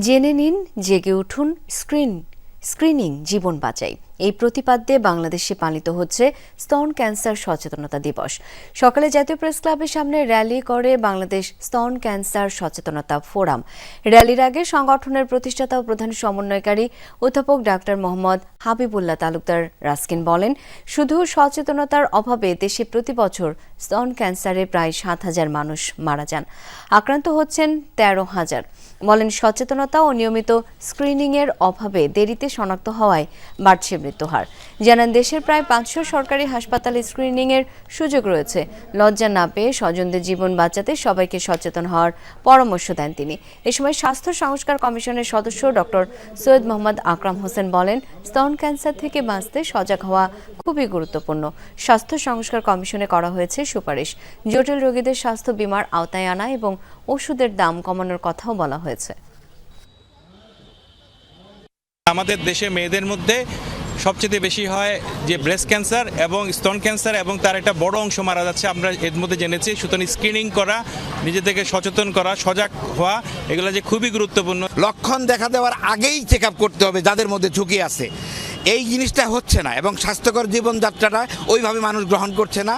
জেনে নিন জেগে উঠুন স্ক্রিন স্ক্রিনিং জীবন বাঁচাই। এই প্রতিপাদ্যে বাংলাদেশে পালিত হচ্ছে স্তন ক্যান্সার সচেতনতা দিবস। সকালে জাতীয় প্রেস ক্লাবের সামনে র্যালি করে বাংলাদেশ স্তন ক্যান্সার সচেতনতা ফোরাম। র্যালির আগে সংগঠনের প্রতিষ্ঠাতা ও প্রধান সমন্বয়কারী অধ্যাপক ডাক্তার মোহাম্মদ হাবিবুল্লাহ তালুকদার রাস্কিন বলেন, শুধু সচেতনতার অভাবে দেশে প্রতি বছর স্তন ক্যান্সারে প্রায় সাত হাজার মানুষ মারা যান। আক্রান্ত হচ্ছেন তেরো হাজার। বলেন, সচেতনতা ও নিয়মিত স্ক্রিনিংয়ের অভাবে দেরিতে শনাক্ত হওয়ায় বাড়ছে মৃত্যুহার জানান, দেশের প্রায় পাঁচশো সরকারি হাসপাতালে স্ক্রিনিংয়ের সুযোগ রয়েছে। লজ্জা না পেয়ে স্বজনদের জীবন বাঁচাতে সবাইকে সচেতন হওয়ার পরামর্শ দেন তিনি। এ সময় স্বাস্থ্য সংস্কার কমিশনের সদস্য ডক্টর সৈয়দ মোহাম্মদ আকরাম হোসেন বলেন, স্তন ক্যান্সার থেকে বাঁচতে সজাগ হওয়া খুবই গুরুত্বপূর্ণ। স্বাস্থ্য সংস্কার কমিশনে করা হয়েছে সুপারিশ। জটিল রোগীদের স্বাস্থ্য বীমার আওতায় আনা এবং ওষুধের দাম কমানোর কথাও বলা হয়েছে। আমাদের দেশে মেয়েদের মধ্যে সবচেয়ে বেশি হয় যে ব্রেস্ট ক্যান্সার এবং স্তন ক্যান্সার এবং তার একটা বড় অংশ মারা যাচ্ছে। আমরা এর মধ্যে জেনেছি, সুতরাং স্ক্রিনিং করা, নিজে থেকে সচেতন করা, সজাগ হওয়া, এগুলো যে খুবই গুরুত্বপূর্ণ। লক্ষণ দেখা দেওয়ার আগেই চেক করতে হবে যাদের মধ্যে ঝুঁকি আছে। এই জিনিসটা হচ্ছে না এবং স্বাস্থ্যকর জীবনযাত্রাটা ওইভাবে মানুষ গ্রহণ করছে না।